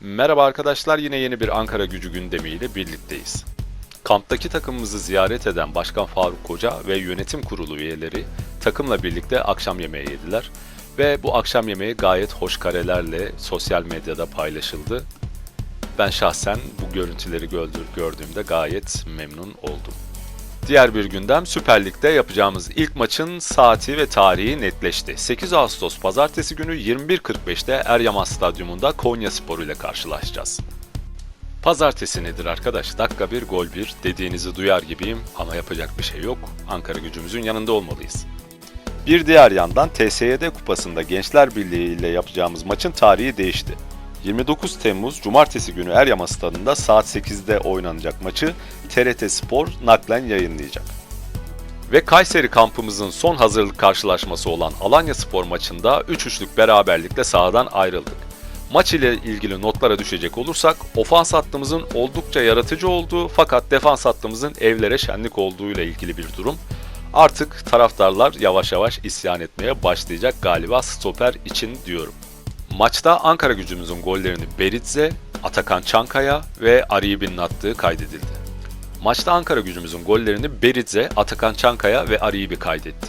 Merhaba arkadaşlar yine yeni bir Ankara gücü gündemiyle birlikteyiz. Kamptaki takımımızı ziyaret eden Başkan Faruk Koca ve yönetim kurulu üyeleri takımla birlikte akşam yemeği yediler. Ve bu akşam yemeği gayet hoş karelerle sosyal medyada paylaşıldı. Ben şahsen bu görüntüleri gördüğümde gayet memnun oldum. Diğer bir gündem Süper Lig'de yapacağımız ilk maçın saati ve tarihi netleşti. 8 Ağustos pazartesi günü 21.45'te Eryaman Stadyumunda Konya Spor ile karşılaşacağız. Pazartesi nedir arkadaş? Dakika bir gol bir dediğinizi duyar gibiyim ama yapacak bir şey yok. Ankara gücümüzün yanında olmalıyız. Bir diğer yandan TSYD Kupası'nda Gençler Birliği ile yapacağımız maçın tarihi değişti. 29 Temmuz Cumartesi günü Eryaman Stadı'nda saat 8'de oynanacak maçı TRT Spor naklen yayınlayacak. Ve Kayseri kampımızın son hazırlık karşılaşması olan Alanya Spor maçında 3-3'lük beraberlikle sahadan ayrıldık. Maç ile ilgili notlara düşecek olursak ofans hattımızın oldukça yaratıcı olduğu fakat defans hattımızın evlere şenlik olduğu ile ilgili bir durum. Artık taraftarlar yavaş yavaş isyan etmeye başlayacak galiba stoper için diyorum. Maçta Ankara gücümüzün gollerini Beritze, Atakan Çankaya ve Ariyib'in attığı kaydedildi. Maçta Ankara gücümüzün gollerini Beritze, Atakan Çankaya ve Ariyibi kaydetti.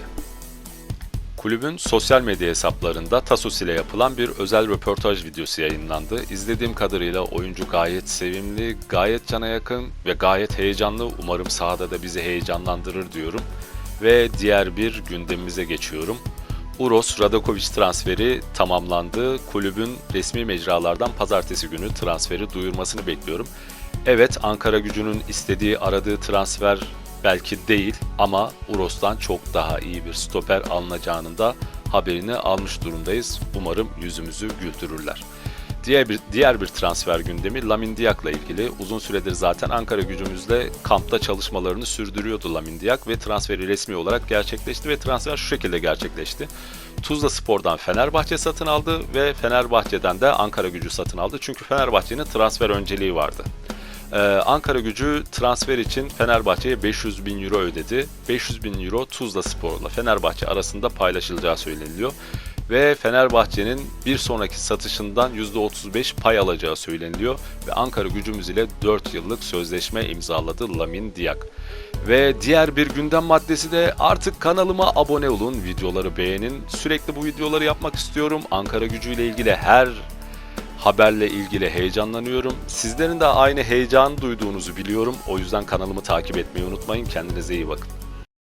Kulübün sosyal medya hesaplarında Tasos ile yapılan bir özel röportaj videosu yayınlandı. İzlediğim kadarıyla oyuncu gayet sevimli, gayet cana yakın ve gayet heyecanlı. Umarım sahada da bizi heyecanlandırır diyorum. Ve diğer bir gündemimize geçiyorum. Uros Radakovic transferi tamamlandı. Kulübün resmi mecralardan pazartesi günü transferi duyurmasını bekliyorum. Evet Ankara gücünün istediği aradığı transfer belki değil ama Uros'tan çok daha iyi bir stoper alınacağının da haberini almış durumdayız. Umarım yüzümüzü güldürürler. Diğer bir, diğer bir transfer gündemi Lamin Diak'la ilgili. Uzun süredir zaten Ankara gücümüzle kampta çalışmalarını sürdürüyordu Lamin Diak ve transferi resmi olarak gerçekleşti ve transfer şu şekilde gerçekleşti. Tuzla Spor'dan Fenerbahçe satın aldı ve Fenerbahçe'den de Ankara gücü satın aldı. Çünkü Fenerbahçe'nin transfer önceliği vardı. Ee, Ankara gücü transfer için Fenerbahçe'ye 500 bin euro ödedi. 500 bin euro Tuzla Spor'la Fenerbahçe arasında paylaşılacağı söyleniliyor. Ve Fenerbahçe'nin bir sonraki satışından %35 pay alacağı söyleniliyor. Ve Ankara gücümüz ile 4 yıllık sözleşme imzaladı Lamin Diak. Ve diğer bir gündem maddesi de artık kanalıma abone olun, videoları beğenin. Sürekli bu videoları yapmak istiyorum. Ankara gücü ile ilgili her haberle ilgili heyecanlanıyorum. Sizlerin de aynı heyecan duyduğunuzu biliyorum. O yüzden kanalımı takip etmeyi unutmayın. Kendinize iyi bakın.